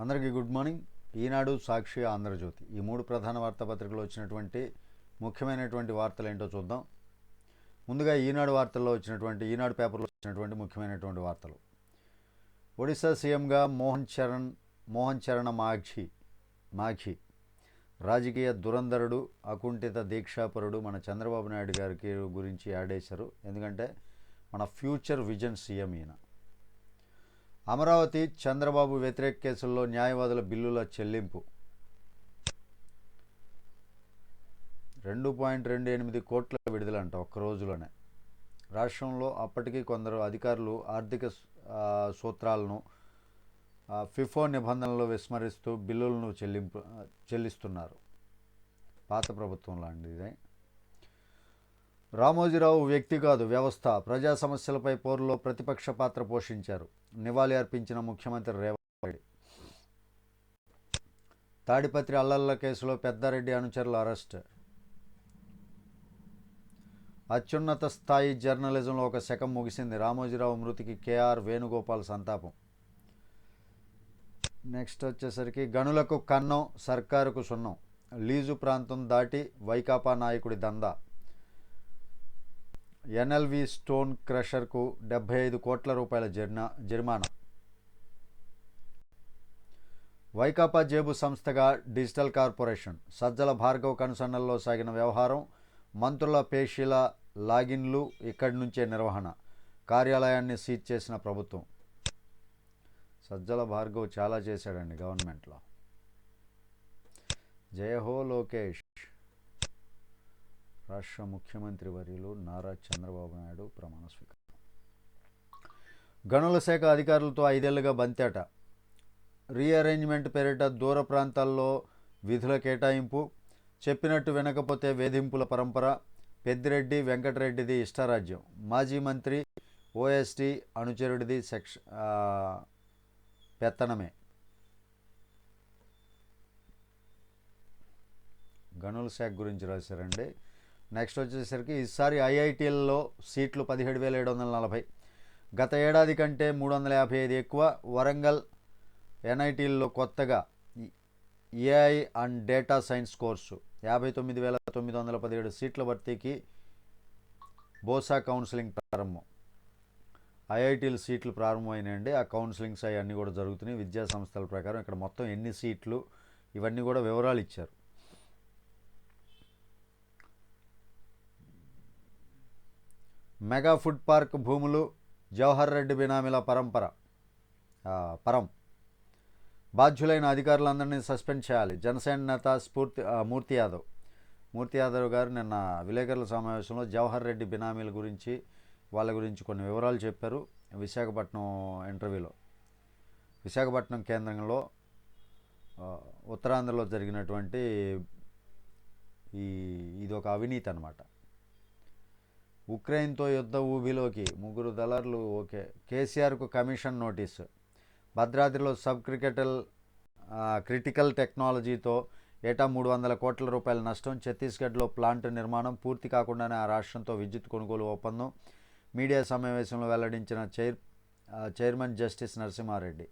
అందరికీ good morning. Eenadu Sakshi Andhra Jyothi. ఈ మూడు ప్రధాన వార్తాపత్రికలు వచ్చినటువంటి ముఖ్యమైనటువంటి వార్తలు ఏంటో చూద్దాం. ముందుగా ఈనాడు వార్తల్లో వచ్చినటువంటి ఈనాడు పేపర్లో వచ్చినటువంటి ముఖ్యమైనటువంటి వార్తలు. ఒడిశా సీఎంగా మోహన్ చరణ్ మోహన్ చరణ మాఘి మాఘి. రాజకీయ దురంధరుడు అకుంఠిత దీక్షాపరుడు మన చంద్రబాబు నాయుడు గారికి గురించి ఆడేశారు ఎందుకంటే మన ఫ్యూచర్ విజన్ సీఎం ఈయన. అమరావతి చంద్రబాబు వ్యతిరేక కేసుల్లో న్యాయవాదుల బిల్లుల చెల్లింపు. రెండు పాయింట్ రెండు ఎనిమిది కోట్ల విడుదలంట ఒక్క రోజులోనే. రాష్ట్రంలో అప్పటికీ కొందరు అధికారులు ఆర్థిక సూత్రాలను ఫిఫో నిబంధనలు విస్మరిస్తూ బిల్లులను చెల్లింపు చెల్లిస్తున్నారు. పాత ప్రభుత్వం లాంటిదే రామోజీరావు వ్యక్తి కాదు వ్యవస్థ. ప్రజా సమస్యలపై పోరులో ప్రతిపక్ష పాత్ర పోషించారు. నివాళి అర్పించిన ముఖ్యమంత్రి రేవంత్ రెడ్డి. తాడిపత్రి అల్లల్ల కేసులో పెద్దారెడ్డి అనుచరుల అరెస్ట్. అత్యున్నత స్థాయి జర్నలిజంలో ఒక శకం ముగిసింది. రామోజీరావు మృతికి కేఆర్ వేణుగోపాల్ సంతాపం. నెక్స్ట్ వచ్చేసరికి గనులకు కన్నం సర్కారుకు సున్నం. లీజు ప్రాంతం దాటి వైకాపా నాయకుడి దందా. ఎన్ఎల్వి స్టోన్ క్రషర్కు డెబ్బై ఐదు కోట్ల రూపాయల జరినా జరిమానా. వైకాపా జేబు సంస్థగా డిజిటల్ కార్పొరేషన్. సజ్జల భార్గవ్ కనుసన్నల్లో సాగిన వ్యవహారం మంత్రుల పేషీల లాగిన్లు ఇక్కడి నుంచే నిర్వహణ కార్యాలయాన్ని సీజ్ చేసిన ప్రభుత్వం. సజ్జల భార్గవ్ చాలా చేశాడండి గవర్నమెంట్లో. జయహో లోకేష్. రాష్ట్ర ముఖ్యమంత్రి వర్యులు నారా చంద్రబాబు నాయుడు ప్రమాణ స్వీకారం. గనుల శాఖ అధికారులతో ఐదేళ్ళుగా బంతేట. రీఅరేంజ్మెంట్ పేరిట దూర ప్రాంతాల్లో విధుల కేటాయింపు చెప్పినట్టు వినకపోతే వేధింపుల పరంపర పెద్దిరెడ్డి వెంకటరెడ్డిది ఇష్టారాజ్యం. మాజీ మంత్రి ఓఎస్టీ అనుచరుడిది సెక్ష పెత్తనమే. గనుల శాఖ గురించి రాశారండి. నెక్స్ట్ వచ్చేసరికి ఈసారి ఐఐటీలలో సీట్లు పదిహేడు వేల ఏడు వందల నలభై. గత ఏడాది కంటే మూడు వందల యాభై ఐదు ఎక్కువ. వరంగల్ ఎన్ఐటీల్లో కొత్తగా AI and data science course యాభై తొమ్మిది వేల తొమ్మిది వందల పదిహేడు సీట్ల భర్తీకి బోసా కౌన్సిలింగ్ ప్రారంభం. ఐఐటీల సీట్లు ప్రారంభమైనాయండి. ఆ కౌన్సిలింగ్స్ అవన్నీ కూడా జరుగుతున్నాయి. విద్యా సంస్థల ప్రకారం ఇక్కడ మొత్తం ఎన్ని సీట్లు ఇవన్నీ కూడా వివరాలు ఇచ్చారు. మెగా ఫుడ్ పార్క్ భూములు జవహర్ రెడ్డి బినామీల పరంపర. పరం. బాధ్యులైన అధికారులందరినీ సస్పెండ్ చేయాలి. జనసేన నేత స్ఫూర్తి మూర్తి యాదవ్. మూర్తి యాదవ్ గారు నిన్న విలేకరుల సమావేశంలో జవహర్ రెడ్డి బినామీల గురించి వాళ్ళ గురించి కొన్ని వివరాలు చెప్పారు విశాఖపట్నం ఇంటర్వ్యూలో. విశాఖపట్నం కేంద్రంలో ఉత్తరాంధ్రలో జరిగినటువంటి ఈ ఇది ఒక అవినీతి అనమాట ఉక్రెయిన్తో యుద్ధ ఊబిలోకి. ముగ్గురు దళారులు ఓకే. కేసీఆర్కు కమిషన్ నోటీసు. భద్రాద్రిలో సబ్ క్రికెటల్ క్రిటికల్ టెక్నాలజీతో ఏటా మూడు వందల కోట్ల రూపాయల నష్టం. ఛత్తీస్గఢ్లో ప్లాంట్ నిర్మాణం పూర్తి కాకుండానే ఆ రాష్ట్రంతో విద్యుత్ కొనుగోలు ఒప్పందం. మీడియా సమావేశంలో వెల్లడించిన చైర్ చైర్మన్ జస్టిస్ నరసింహారెడ్డి.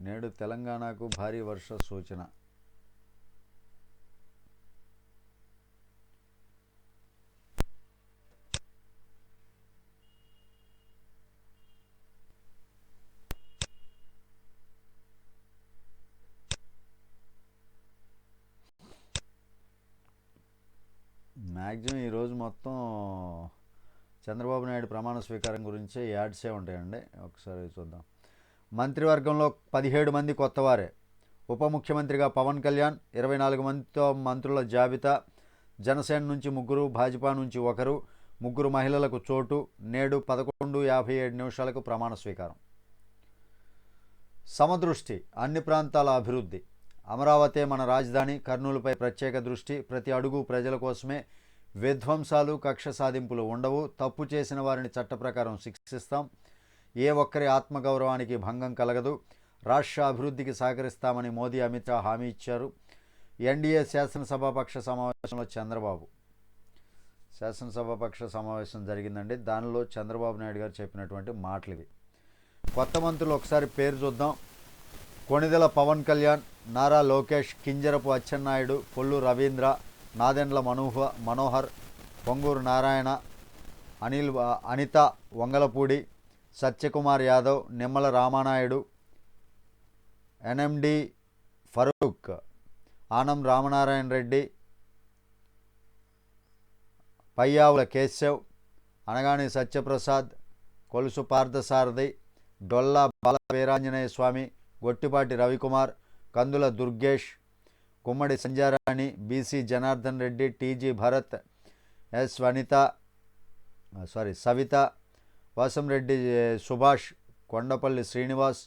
నేడు తెలంగాణకు భారీ వర్ష సూచన. మ్యాక్సిమం ఈరోజు మొత్తం చంద్రబాబు నాయుడు ప్రమాణ స్వీకారం గురించే యాడ్సే ఉంటాయండి? ఒకసారి చూద్దాం. మంత్రివర్గంలో పదిహేడు మంది కొత్తవారే. ఉప ముఖ్యమంత్రిగా పవన్ కళ్యాణ్ ఇరవై నాలుగు మందితో మంత్రుల జాబితా జనసేన నుంచి ముగ్గురు భాజపా నుంచి ఒకరు ముగ్గురు మహిళలకు చోటు నేడు పదకొండు యాభై ఏడు నిమిషాలకు ప్రమాణ స్వీకారం. సమదృష్టి అన్ని ప్రాంతాల అభివృద్ధి. అమరావతే మన రాజధాని కర్నూలుపై ప్రత్యేక దృష్టి ప్రతి అడుగు ప్రజల కోసమే విధ్వంసాలు కక్ష సాధింపులు ఉండవు. తప్పు చేసిన వారిని చట్ట ప్రకారం శిక్షిస్తాం. ఏ ఒక్కరి ఆత్మగౌరవానికి భంగం కలగదు. రాష్ట్ర అభివృద్ధికి సహకరిస్తామని మోదీ అమిత్ షా హామీ ఇచ్చారు. ఎన్డీఏ శాసనసభాపక్ష సమావేశంలో చంద్రబాబు. శాసనసభాపక్ష సమావేశం జరిగిందండి. దానిలో చంద్రబాబు నాయుడు గారు చెప్పినటువంటి మాటలు ఇవి కొత్త మంత్రులు ఒకసారి పేరు చూద్దాం. కొణిదెల పవన్ కళ్యాణ్ నారా లోకేష్ కింజరపు అచ్చెన్నాయుడు పొల్లు రవీంద్ర నాదెండ్ల మనోహ Manohar Ponguru Narayana Anil Anitha Vangalapudi Satyakumar Yadav Nimmala Ramanaidu NMD Farooq Anam Ramanarayana Reddy Payyavula Keshav Anagani Satyaprasad Kolusu Parthasarathy Dola Bala Veeranjaneya Swamy Gottipati Ravikumar Kandula Durgesh Kummadi Sanjarani BC Janardhan Reddy TG Bharath S Vanitha sorry Savitha Vasamreddy Subhash Kondapalli Srinivas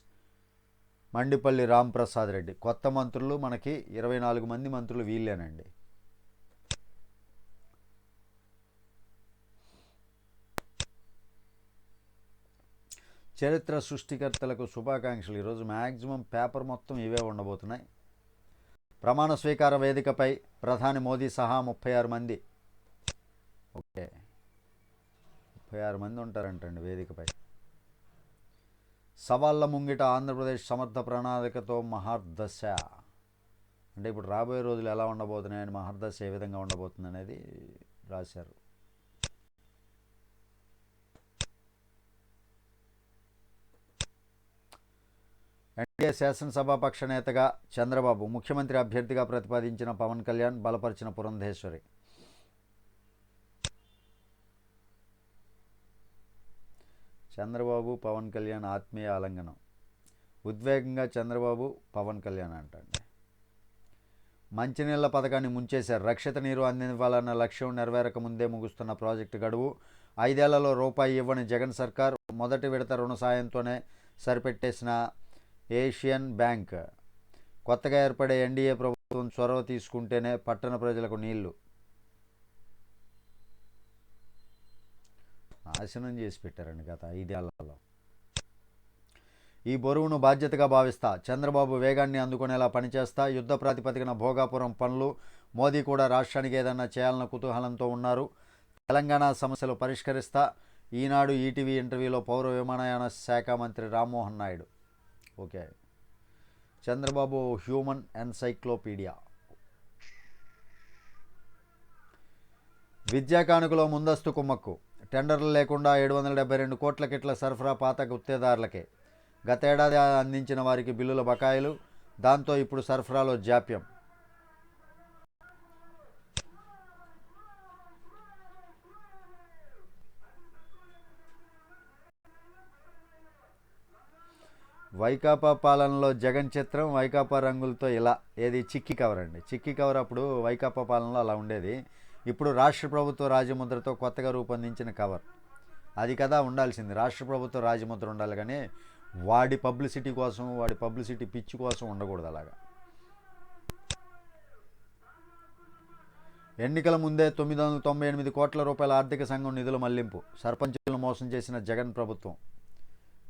Mandipalli Ramprasad Reddy. కొత్త మంత్రులు మనకి ఇరవై నాలుగు మంది మంత్రులు వీళ్ళేనండి. చరిత్ర సృష్టికర్తలకు శుభాకాంక్షలు. ఈరోజు మ్యాక్సిమం పేపర్ మొత్తం ఇవే ఉండబోతున్నాయి. ప్రమాణ స్వీకార వేదికపై ప్రధాని మోదీ సహా ముప్పై ఆరు మంది. ఓకే. ముప్పై ఆరు మంది ఉంటారంటండి వేదికపై. సవాళ్ళ ముంగిట ఆంధ్రప్రదేశ్ సమర్థ ప్రణాళికతో మహర్దశ. అంటే ఇప్పుడు రాబోయే రోజులు ఎలా ఉండబోతున్నాయని మహర్దశ ఏ విధంగా ఉండబోతుంది అనేది రాశారు. ఎన్డీఏ శాసనసభాపక్ష నేతగా చంద్రబాబు ముఖ్యమంత్రి అభ్యర్థిగా ప్రతిపాదించిన పవన్ కళ్యాణ్ బలపరిచిన పురంధేశ్వరి. చంద్రబాబు పవన్ కళ్యాణ్ ఆత్మీయ ఆలంగనం ఉద్వేగంగా చంద్రబాబు పవన్ కళ్యాణ్ అంటండి. మంచినీళ్ళ పథకాన్ని ముంచేశారు. రక్షిత నీరు అందివ్వాలన్న లక్ష్యం నెరవేరక ముందే ముగుస్తున్న ప్రాజెక్టు గడువు ఐదేళ్ళలో రూపాయి ఇవ్వని జగన్ సర్కార్ మొదటి విడత రుణ సాయంతోనే సరిపెట్టేసిన ఏషియన్ బ్యాంక్. కొత్తగా ఏర్పడే ఎన్డీఏ ప్రభుత్వం చొరవ తీసుకుంటేనే పట్టణ ప్రజలకు నీళ్ళు. నాశనం చేసి పెట్టారండి గత ఐదేళ్ళలో. ఈ బరువును బాధ్యతగా భావిస్తా. చంద్రబాబు వేగాన్ని అందుకునేలా పనిచేస్తా. యుద్ధ ప్రాతిపదికన భోగాపురం పనులు మోదీ కూడా రాష్ట్రానికి ఏదన్నా చేయాలన్న కుతూహలంతో ఉన్నారు. తెలంగాణ సమస్యలు పరిష్కరిస్తా. ఈనాడు ఈటీవీ ఇంటర్వ్యూలో పౌర విమానయాన శాఖ మంత్రి Rammohan Naidu. Okay. Chandrababu human encyclopedia. విద్యా కానుకలో ముందస్తు కుమ్మక్కు. టెండర్లు లేకుండా ఏడు వందల డెబ్బై రెండు కోట్ల కిట్ల సరఫరా పాత గుత్తేదారులకే. గతేడాది అందించిన వారికి బిల్లుల బకాయిలు. దాంతో ఇప్పుడు సరఫరాలో జాప్యం. వైకాపా పాలనలో జగన్ చిత్రం వైకాపా రంగులతో ఇలా ఏది చిక్కి కవర్ అండి. చిక్కి కవర్ అప్పుడు వైకాపా పాలనలో అలా ఉండేది. ఇప్పుడు రాష్ట్ర ప్రభుత్వ రాజముద్రతో కొత్తగా రూపొందించిన కవర్ అది కదా ఉండాల్సింది. రాష్ట్ర ప్రభుత్వ రాజముద్ర ఉండాలి కానీ వాడి పబ్లిసిటీ కోసం వాడి పబ్లిసిటీ పిచ్చి కోసం ఉండకూడదు అలాగా. ఎన్నికల ముందే తొమ్మిది వందల తొంభై ఎనిమిది కోట్ల రూపాయల ఆర్థిక సంఘం నిధుల మళ్ళింపు. సర్పంచులను మోసం చేసిన జగన్ ప్రభుత్వం.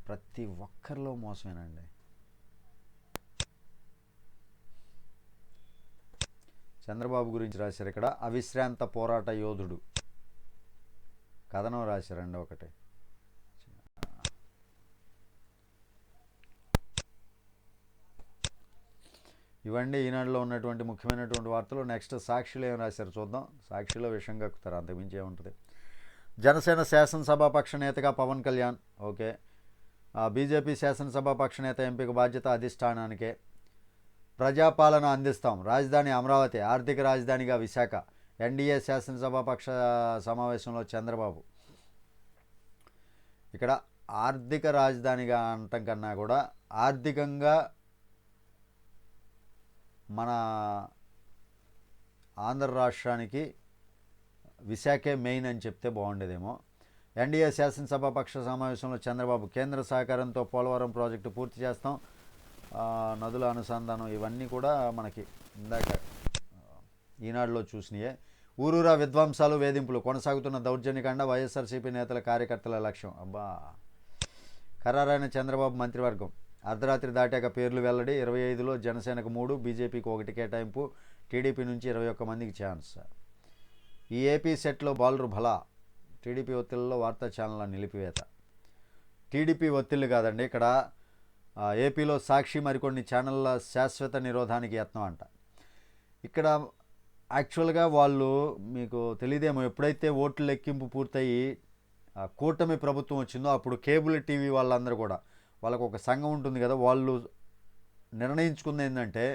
ప్రతి ఒక్కరిలో మోసమేనండి. చంద్రబాబు గురించి రాశారు ఇక్కడ అవిశ్రాంత పోరాట యోధుడు. కథనం రాశారండి ఒకటి. ఇవన్నీ ఈనాడులో ఉన్నటువంటి ముఖ్యమైనటువంటి వార్తలు. నెక్స్ట్ సాక్షిలో ఏం రాశారు చూద్దాం. సాక్షిలో విషయం కక్కుతారు అంతకుమించి ఏముంటుంది. జనసేన శాసనసభాపక్ష నేతగా పవన్ కళ్యాణ్ ఓకే. బీజేపీ శాసనసభాపక్ష నేత ఎంపిక బాధ్యత అధిష్టానానికే. ప్రజాపాలన అందిస్తాం. రాజధాని అమరావతి ఆర్థిక రాజధానిగా విశాఖ. ఎన్డీఏ శాసనసభాపక్ష సమావేశంలో చంద్రబాబు. ఇక్కడ ఆర్థిక రాజధానిగా అనటం కన్నా కూడా ఆర్థికంగా మన ఆంధ్ర రాష్ట్రానికి విశాఖే మెయిన్ అని చెప్తే బాగుండేదేమో. ఎన్డీఏ శాసనసభ పక్ష సమావేశంలో చంద్రబాబు కేంద్ర సహకారంతో పోలవరం ప్రాజెక్టు పూర్తి చేస్తాం. నదుల అనుసంధానం ఇవన్నీ కూడా మనకి ఇందాక ఈనాడులో చూసినాయే. ఊరూరా విధ్వంసాలు వేధింపులు కొనసాగుతున్న దౌర్జన్యకాండ వైఎస్ఆర్సీపీ నేతల కార్యకర్తల లక్ష్యం. అబ్బా! ఖరారైన చంద్రబాబు మంత్రివర్గం. అర్ధరాత్రి దాటాక పేర్లు వెల్లడి ఇరవై ఐదులో జనసేనకు మూడు బీజేపీకి ఒకటి కేటాయింపు టీడీపీ నుంచి ఇరవై ఒక్క మందికి ఛాన్స్. ఈ ఏపీ సెట్లో బాలురు భలా టీడీపీ ఒత్తిళ్ళలో వార్తా ఛానళ్ళ నిలిపివేత. టీడీపీ ఒత్తిళ్ళు కాదండి ఇక్కడ ఏపీలో సాక్షి మరికొన్ని ఛానళ్ళ శాశ్వత నిరోధానికి యత్నం అంట. ఇక్కడ యాక్చువల్గా వాళ్ళు మీకు తెలియదేమో ఎప్పుడైతే ఓట్లు లెక్కింపు పూర్తయి కూటమి ప్రభుత్వం వచ్చిందో అప్పుడు కేబుల్ టీవీ వాళ్ళందరూ కూడా వాళ్ళకు ఒక సంఘం ఉంటుంది కదా వాళ్ళు నిర్ణయించుకుంది ఏంటంటే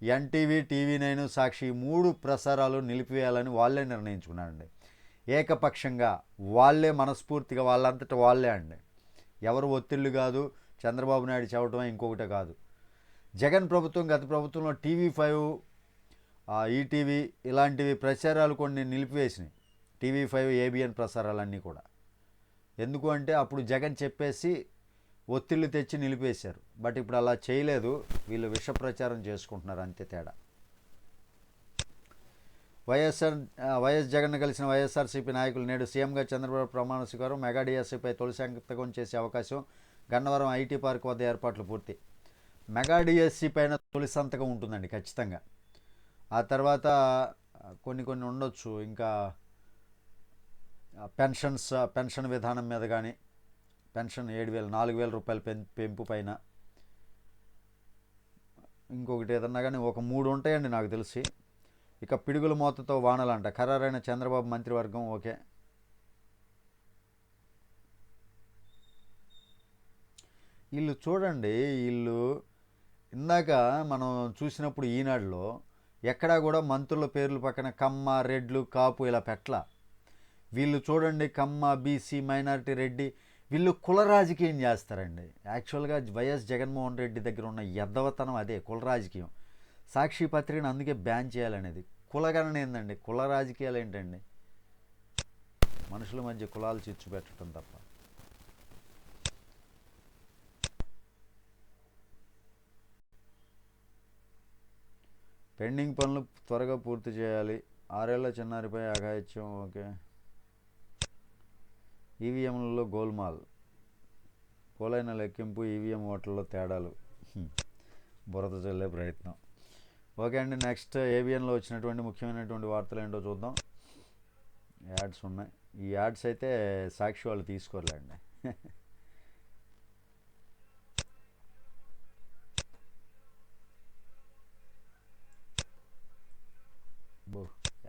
ఎన్టీవీ టీవీ నైన్ సాక్షి మూడు ప్రసారాలు నిలిపివేయాలని వాళ్ళే నిర్ణయించుకున్నారండి. ఏకపక్షంగా వాళ్ళే మనస్ఫూర్తిగా వాళ్ళంతట వాళ్ళే అండి. ఎవరు ఒత్తిళ్ళు కాదు చంద్రబాబు నాయుడు చెప్పడమే ఇంకొకటి కాదు. జగన్ ప్రభుత్వం గత ప్రభుత్వంలో టీవీ ఫైవ్ ఈటీవీ ఇలాంటివి ప్రచారాలు కొన్ని నిలిపివేసినాయి. టీవీ ఫైవ్ ఏబిఎన్ ప్రసారాలన్నీ కూడా. ఎందుకు అంటే అప్పుడు జగన్ చెప్పేసి ఒత్తిళ్ళు తెచ్చి నిలిపేశారు. బట్ ఇప్పుడు అలా చేయలేదు. వీళ్ళు విష ప్రచారం చేసుకుంటున్నారు అంతే తేడా. వైఎస్ఆర్ వైఎస్ జగన్ కలిసిన వైఎస్ఆర్సీపీ నాయకులు నేడు సీఎంగా చంద్రబాబు ప్రమాణ స్వీకారం మెగా డిఎస్సీపై తొలి సంతకం చేసే అవకాశం గన్నవరం ఐటీ పార్క్ వద్ద ఏర్పాట్లు పూర్తి. మెగా డిఎస్సీ పైన తొలి సంతకం ఉంటుందండి ఖచ్చితంగా. ఆ తర్వాత కొన్ని కొన్ని ఉండొచ్చు ఇంకా పెన్షన్స్ పెన్షన్ విధానం మీద కానీ పెన్షన్ ఏడు వేలు నాలుగు వేల రూపాయల పెం పెంపు పైన. ఇంకొకటి ఏదన్నా కానీ ఒక మూడు ఉంటాయండి నాకు తెలిసి. ఇక పిడుగుల మూతతో వానలంట. ఖరారైన చంద్రబాబు మంత్రివర్గం ఓకే. వీళ్ళు చూడండి వీళ్ళు ఇందాక మనం చూసినప్పుడు ఈనాడులో ఎక్కడా కూడా మంత్రుల పేర్ల పక్కన కమ్మ రెడ్లు కాపు ఇలా పెట్టల. వీళ్ళు చూడండి కమ్మ బీసీ మైనారిటీ రెడ్డి వీళ్ళు కుల రాజకీయం చేస్తారండి. యాక్చువల్గా వైఎస్ జగన్మోహన్ రెడ్డి దగ్గర ఉన్న ఎద్దవతనం అదే కుల రాజకీయం. సాక్షి పత్రికను అందుకే బ్యాన్ చేయాలనేది. కులగణన ఏందండి? కుల రాజకీయాలు ఏంటండి? మనుషుల మధ్య కులాలు చిచ్చు పెట్టడం తప్ప. పెండింగ్ పనులు త్వరగా పూర్తి చేయాలి. ఆరేళ్ళ చిన్నారిపై అఘాయిత్యం ఓకే. ఈవీఎంలలో గోల్మాల్. పోలైన లెక్కింపు ఈవీఎం ఓట్లలో తేడాలు. బురద చల్లే ప్రయత్నం. ఓకే అండి నెక్స్ట్ ఏబిఎన్లో వచ్చినటువంటి ముఖ్యమైనటువంటి వార్తలు ఏంటో చూద్దాం. యాడ్స్ ఉన్నాయి. ఈ యాడ్స్ అయితే సాక్షి వాళ్ళు తీసుకోలేండి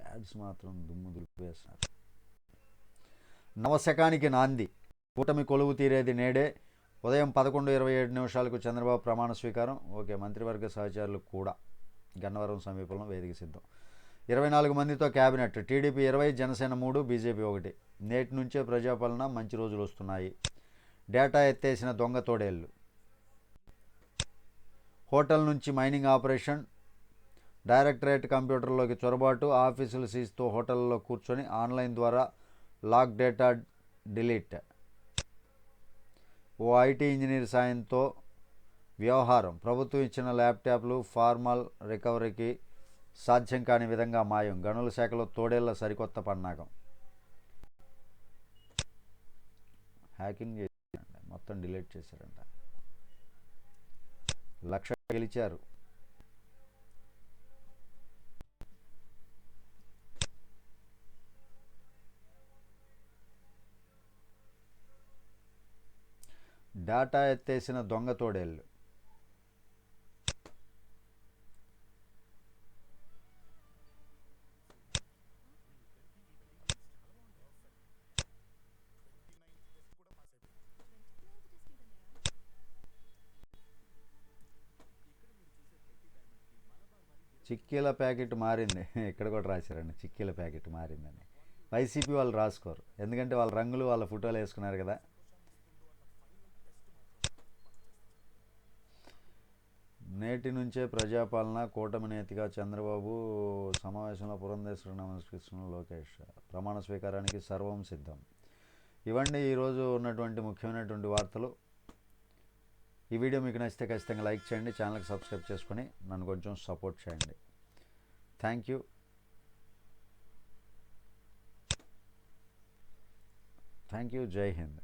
యాడ్స్ మాత్రం దుమ్ము దులిపేస్తున్నారు. నవశకానికి నాంది. కూటమి కొలువు తీరేది నేడే. ఉదయం పదకొండు ఇరవై ఏడు నిమిషాలకు చంద్రబాబు ప్రమాణ స్వీకారం. ఓకే మంత్రివర్గ సహచరులు కూడా. గన్నవరం సమీపంలో వేదిక సిద్ధం. ఇరవై నాలుగు మందితో క్యాబినెట్ టీడీపీ ఇరవై జనసేన మూడు బీజేపీ ఒకటి. నేటి నుంచే ప్రజాపాలన మంచి రోజులు వస్తున్నాయి. డేటా ఎత్తేసిన దొంగ తోడేళ్ళు హోటల్ నుంచి మైనింగ్ ఆపరేషన్ డైరెక్టరేట్ కంప్యూటర్లోకి చొరబాటు ఆఫీసులు సీజ్తో హోటల్లో కూర్చొని ఆన్లైన్ ద్వారా లాక్ డేటా డిలీట్. ఓ ఐటీ ఇంజనీర్ సాయంతో వ్యవహారం. ప్రభుత్వం ఇచ్చిన ల్యాప్టాప్లు ఫార్మల్ రికవరీకి సాధ్యం కాని విధంగా మాయం. గనుల శాఖలో తోడేళ్ళ సరికొత్త పన్నాగం. హ్యాకింగ్ చేశారంట. మొత్తం డిలీట్ చేశారంట. లక్ష గెలిచారు. డాటా ఎత్తేసిన దొంగ తోడేళ్ళు చిక్కీల ప్యాకెట్ మారింది. ఇక్కడ కూడా రాశారండి చిక్కీల ప్యాకెట్ మారిందని. వైసీపీ వాళ్ళు రాసుకోరు. ఎందుకంటే వాళ్ళ రంగులు వాళ్ళ ఫోటోలు వేసుకున్నారు కదా. నేటి నుంచే ప్రజాపాలన కూటమి నేతగా చంద్రబాబు సమావేశంలో పురంధేశ్వర నమస్కృష్ణ లోకేష్ ప్రమాణ స్వీకారానికి సర్వం సిద్ధం. ఇవండి ఈరోజు ఉన్నటువంటి ముఖ్యమైనటువంటి వార్తలు. ఈ వీడియో మీకు నచ్చితే ఖచ్చితంగా లైక్ చేయండి ఛానల్కి సబ్స్క్రైబ్ చేసుకొని నన్ను కొంచెం సపోర్ట్ చేయండి. థ్యాంక్ యూ థ్యాంక్ యూ జై హింద్